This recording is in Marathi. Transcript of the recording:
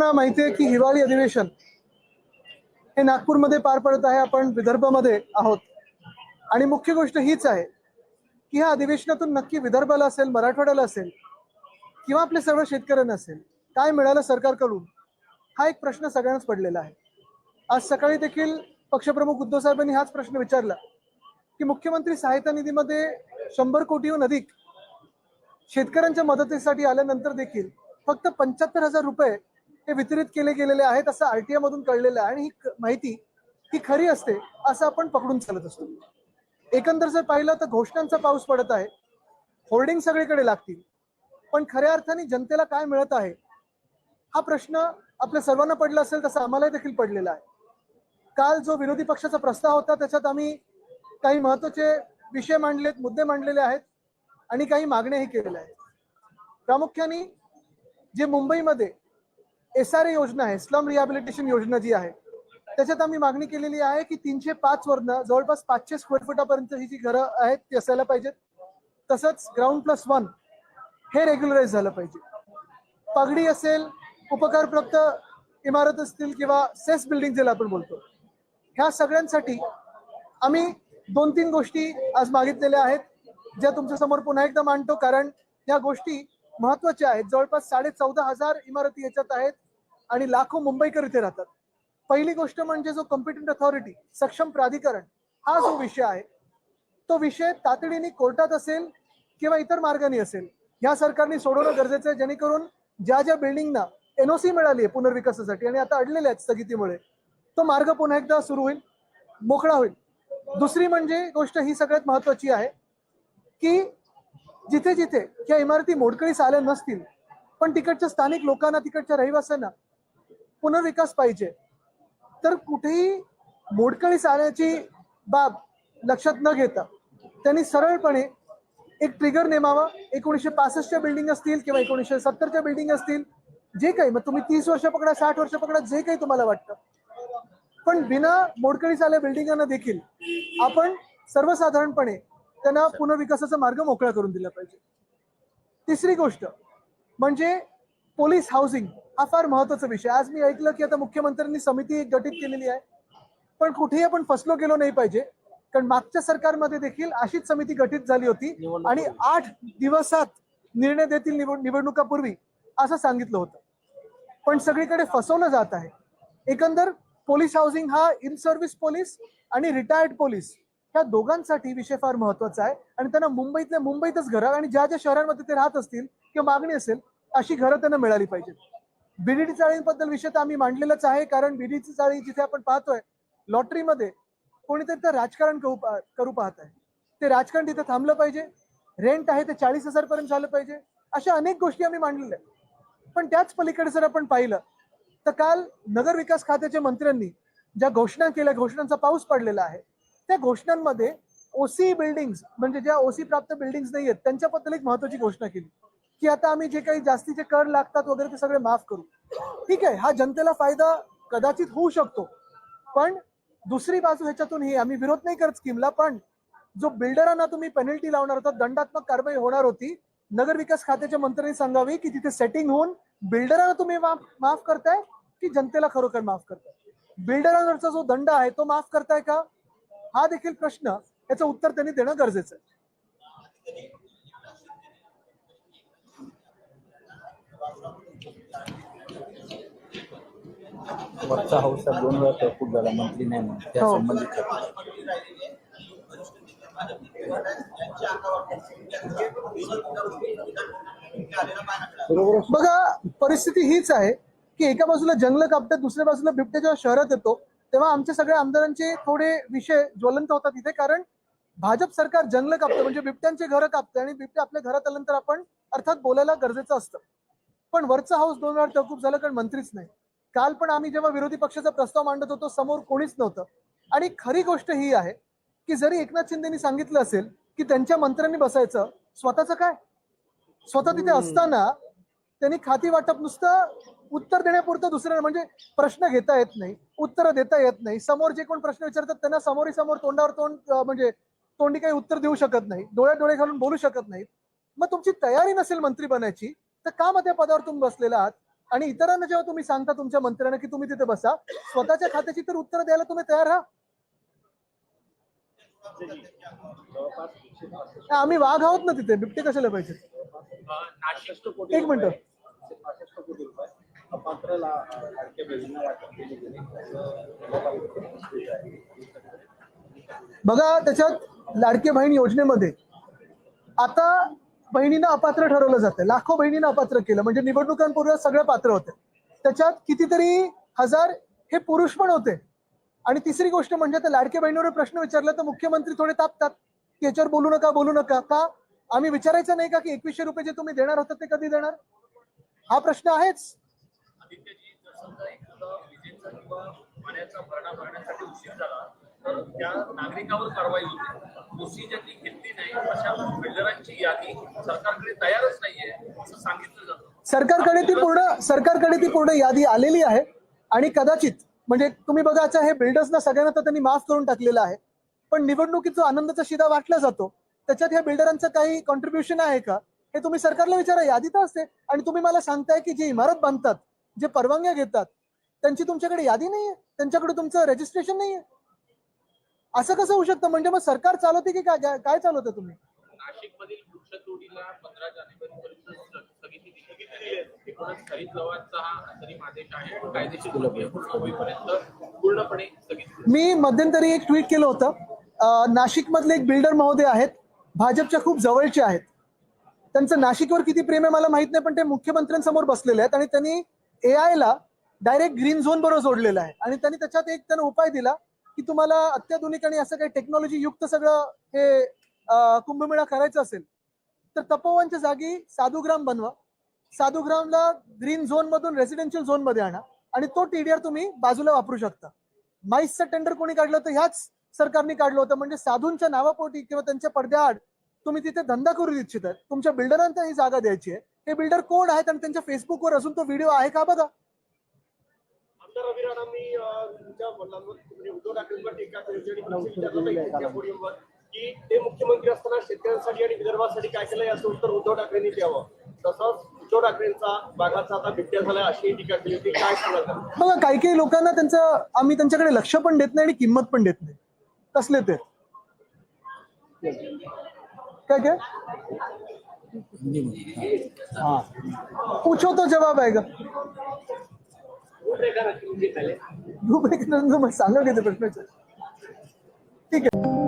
सर्वांना माहिती आहे की हिवाळी अधिवेशन हे नागपूरमध्ये पार पडत आहे. आपण विदर्भामध्ये आहोत. आणि मुख्य गोष्ट हीच आहे की ह्या अधिवेशनातून नक्की विदर्भाला असेल मराठवाड्याला असेल किंवा आपल्या सर्व शेतकऱ्यांना असेल काय मिळालं सरकारकडून हा एक प्रश्न सगळ्यांनाच पडलेला आहे. आज सकाळी देखील पक्षप्रमुख उद्धव साहेबांनी हाच प्रश्न विचारला की मुख्यमंत्री सहायता निधीमध्ये शंभर कोटीहून अधिक शेतकऱ्यांच्या मदतीसाठी आल्यानंतर देखील फक्त पंच्याहत्तर हजार रुपये हे वितरित केले गेलेले आहेत असं आरटीआय मधून कळलेलं आहे. आणि ही माहिती ही खरी असते असं आपण पकडून चालत असतो. एकंदर जर पाहिलं तर घोषणांचा पाऊस पडत आहे. होर्डिंग सगळीकडे लागतील. पण खऱ्या अर्थाने जनतेला काय मिळत आहे? हा प्रश्न आपल्या सर्वांना पडला असेल तसं आम्हालाही देखील पडलेला आहे. काल जो विरोधी पक्षाचा प्रस्ताव होता त्याच्यात आम्ही काही महत्त्वाचे विषय मांडलेत मुद्दे मांडलेले आहेत आणि काही मागण्याही केलेल्या आहेत. प्रामुख्याने जे मुंबईमध्ये एस आर ए योजना आहे स्लम रिहॅबिलिटेशन योजना जी आहे त्याच्यात आम्ही मागणी केलेली आहे की तीनशे पाच वरनं जवळपास पाचशे स्क्वेअर फुटापर्यंत ही जी घरं आहेत ती असायला पाहिजेत. तसंच ग्राउंड प्लस वन हे रेग्युलराईज झालं पाहिजे. पगडी असेल उपकारप्राप्त इमारत असतील किंवा सेस बिल्डिंग ज्याला आपण बोलतो ह्या सगळ्यांसाठी आम्ही दोन तीन गोष्टी आज मागितलेल्या आहेत ज्या तुमच्यासमोर पुन्हा एकदा मांडतो कारण या गोष्टी महत्त्वाचे आहेत. जवळपास साडे चौदा हजार इमारती याच्यात आहेत आणि लाखो मुंबईकर इथे राहतात. पहिली गोष्ट म्हणजे जो कॉम्पिटंट अथॉरिटी सक्षम प्राधिकरण हा जो विषय आहे तो विषय तातडीने कोर्टात असेल किंवा इतर मार्गाने असेल ह्या सरकारने सोडवणं गरजेचं आहे. जेणेकरून ज्या ज्या बिल्डिंगना एनओसी मिळाली आहे पुनर्विकासासाठी आणि आता अडलेल्या आहेत स्थगितीमुळे तो मार्ग पुन्हा एकदा सुरू होईल मोकळा होईल. दुसरी म्हणजे गोष्ट ही सगळ्यात महत्वाची आहे की जिथे जिथे या इमारती मोडकळीस आल्या नसतील पण तिकडच्या स्थानिक लोकांना तिकडच्या रहिवाशांना पुनर्विकास पाहिजे. तर कुठेही मोडकळीस आल्याची बाब लक्षात न घेता त्यांनी सरळपणे एक ट्रिगर नेमावा. एकोणीसशे पासष्टच्या बिल्डिंग असतील किंवा एकोणीसशे सत्तरच्या बिल्डिंग असतील जे काही मग तुम्ही तीस वर्ष पकडा साठ वर्ष पकडा जे काही तुम्हाला वाटतं. पण बिना मोडकळीस आल्या बिल्डिंगांना देखील आपण सर्वसाधारणपणे त्यांना पुनर्विकासाचा मार्ग मोकळा करून दिला पाहिजे. तिसरी गोष्ट म्हणजे पोलीस हाऊसिंग हा फार महत्त्वाचा विषय. आज मी ऐकलं की आता मुख्यमंत्र्यांनी समिती एक गठीत केलेली आहे. पण कुठेही आपण फसलो गेलो नाही पाहिजे. कारण मागच्या सरकारमध्ये देखील अशीच समिती गठीत झाली होती आणि आठ दिवसात निर्णय देतील निवड निवडणुकापूर्वी असं सांगितलं होतं. पण सगळीकडे फसवलं जात आहे. एकंदर पोलीस हाऊसिंग हा इन सर्व्हिस पोलीस आणि रिटायर्ड पोलीस ह्या दोघांसाठी विषय फार महत्त्वाचा आहे. आणि त्यांना मुंबईतल्या मुंबईतच घरं आणि ज्या ज्या शहरांमध्ये ते राहत असतील किंवा मागणी असेल अशी घरं त्यांना मिळाली पाहिजेत. बीडीटी चाळींबद्दल विषय तर आम्ही मांडलेलाच आहे कारण बीडीटी चाळी जिथे आपण पाहतोय लॉटरीमध्ये कोणीतरी तर राजकारण करू करू पाहत आहे. ते राजकारण तिथे थांबलं पाहिजे. रेंट आहे ते चाळीस हजार पर्यंत झालं पाहिजे. अशा अनेक गोष्टी आम्ही मांडलेल्या आहेत. पण त्याच पलीकडे जर आपण पाहिलं तर काल नगर विकास खात्याच्या मंत्र्यांनी ज्या घोषणा केल्या घोषणांचा पाऊस पडलेला आहे त्या घोषणांमध्ये ओसी बिल्डिंग म्हणजे ज्या ओसी प्राप्त बिल्डिंग नाही आहेत त्यांच्याबद्दल एक महत्वाची घोषणा केली. की आता आम्ही जे काही जास्तीचे कर लागतात वगैरे ते सगळे माफ करू. ठीक आहे हा जनतेला फायदा कदाचित होऊ शकतो. पण दुसरी बाजू ह्याच्यातून ही आम्ही विरोध नाही करत स्कीमला पण जो बिल्डरांना तुम्ही पेनल्टी लावणार होता दंडात्मक कारवाई होणार होती नगर विकास खात्याच्या मंत्र्यांनी सांगावी की तिथे सेटिंग होऊन बिल्डरांना तुम्ही माफ माफ करताय की जनतेला खरोखर माफ करताय? बिल्डरांवरचा जो दंड आहे तो माफ करताय का? हा देखील प्रश्न याचं उत्तर त्यांनी देणं गरजेचं आहे वरचा दोन वेळा तहकूब झाला मंत्री नाही म्हणून त्या हो. संबंधित चर्चा. बघा परिस्थिती हीच आहे की एका बाजूला जंगल कापतात दुसऱ्या बाजूला बिबट्या जेव्हा शहरात येतो तेव्हा आमच्या सगळ्या आमदारांचे थोडे विषय ज्वलंत होतात इथे कारण भाजप सरकार जंगल कापतं म्हणजे बिबट्यांचे घरं कापतं आणि बिबट्या आपल्या घरात आल्यानंतर आपण अर्थात बोलायला गरजेचं असतं. पण वरचा हाऊस दोन वेळा तहकूब झालं कारण मंत्रीच नाही. काल पण आम्ही जेव्हा विरोधी पक्षाचा प्रस्ताव मांडत होतो समोर कोणीच नव्हतं. आणि खरी गोष्ट ही आहे की जरी एकनाथ शिंदेनी सांगितलं असेल की त्यांच्या मंत्र्यांनी बसायचं स्वतःचं काय? स्वतः तिथे असताना त्यांनी खाती वाटप नुसतं उत्तर देण्यापुरतं दुसरं म्हणजे प्रश्न घेता येत नाही उत्तर देता येत नाही. समोर जे कोण प्रश्न विचारतात त्यांना समोरी समोर तोंडावर तोंड म्हणजे तोंडी काही उत्तर देऊ शकत नाही. डोळ्यात डोळे घालून बोलू शकत नाहीत. मग तुमची तयारी नसेल मंत्री बनायची तर का मग त्या पदावर तुम्ही बसलेला आहात? आणि इतरांना जेव्हा तुम्ही सांगता तुमच्या मंत्र्यांना की तुम्ही तिथे बसा स्वतःच्या खात्याची तर उत्तर द्यायला तुम्ही तयार राहा. आम्ही वाघ आहोत ना तिथे बिबटे कशाला पाहिजे एक मिनिट. अपात्र बघा त्याच्यात लाडके बहीण योजनेमध्ये आता बहिणींना अपात्र ठरवलं जातं लाखो बहिणींना अपात्र केलं. म्हणजे निवडणुकांपूर्वी सगळे पात्र होते. त्याच्यात कितीतरी हजार हे पुरुष पण होते. आणि तिसरी गोष्ट म्हणजे त्या लाडके बहिणीवर प्रश्न विचारला तर मुख्यमंत्री थोडे तापतात. की याच्यावर बोलू नका बोलू नका. का? आम्ही विचारायचं नाही का की एकवीसशे रुपये जे तुम्ही देणार होता ते कधी देणार? हा प्रश्न आहेच. आदित्यजी जर समजा एखादा विजेचा किंवा पाण्याचा भरणा भरण्यासाठी उशीर झाला तर त्या नागरिकावर कारवाई होते. दोषी ज्यांनी घेतली नाही अशा बिल्डरांची यादी सरकारकडे तयारच नाहीये असं सांगितलं जातं. सरकारकडे ती पूर्ण सरकारकडे ती पूर्ण यादी आलेली आहे. आणि कदाचित म्हणजे तुम्ही बघा अच्छा हे बिल्डर्सना सगळ्यांना तर त्यांनी माफ करून टाकलेलं आहे. पण निवडणुकीचा आनंदाचा शिदा वाटला जातो. त्याच्यात ह्या बिल्डरांचं काही कॉन्ट्रीब्युशन आहे का? हे तुम्ही सरकारला विचारा यादी तर असते. आणि तुम्ही मला सांगताय की जी इमारत बांधतात जे परवानग्या घेतात त्यांची तुमच्याकडे यादी नाहीये त्यांच्याकडे तुमचं रजिस्ट्रेशन नाहीये. असं कसं होऊ शकतं? म्हणजे मग सरकार चालवते की काय काय चालवतं तुम्ही? नाशिक मधील वृक्षतोडीला पंधरा हा पूर्णपणे मी मध्यंतरी एक ट्विट केलं होतं. अं, नाशिकमधले एक बिल्डर महोदय आहेत. भाजपच्या खूप जवळचे आहेत. त्यांचं नाशिकवर किती प्रेम आहे मला माहीत नाही पण ते मुख्यमंत्र्यांसमोर बसलेले आहेत आणि त्यांनी ए ला डायरेक्ट ग्रीन झोन बरोबर जोडलेलं आहे. आणि त्यांनी त्याच्यात एक त्यांना उपाय दिला की तुम्हाला अत्याधुनिक आणि असं काही टेक्नॉलॉजी युक्त सगळं हे कुंभमेळा करायचं असेल तर तपोवनच्या जागी साधुग्राम बनवा. साधुग्रामला ग्रीन झोन मधून रेसिडेन्शियल झोनमध्ये आणा आणि तो टीडीआर तुम्ही बाजूला वापरू शकता. माईसचं टेंडर कोणी काढलं होतं? ह्याच सरकारने काढलं होतं. म्हणजे साधूंच्या नावापोटी किंवा त्यांच्या पडद्याआड तुम्ही तिथे धंदा करू इच्छित. आहे तुमच्या बिल्डरांना ही जागा द्यायची आहे. हे बिल्डर कोण आहेत आणि त्यांच्या फेसबुकवर अजून तो व्हिडिओ आहे का बघा? म्हणजे की ते मुख्यमंत्री असताना शेतकऱ्यांसाठी आणि विदर्भासाठी काय केलं याचं उत्तर उद्धव ठाकरेंनी द्यावं. तसंच उद्धव ठाकरेंचा बाघाचा आता बिबट्या झाला अशी टीका केली होती. काय सांगाल? बघा काही काही लोकांना त्यांचं आम्ही त्यांच्याकडे लक्ष पण देत नाही आणि किंमत पण देत नाही. कसले ते? काय काय? हा। पूछो तो जवाब आहे का रूपरेखा झाले रूपरेखा सांगा किती प्रश्नाचे ठीक आहे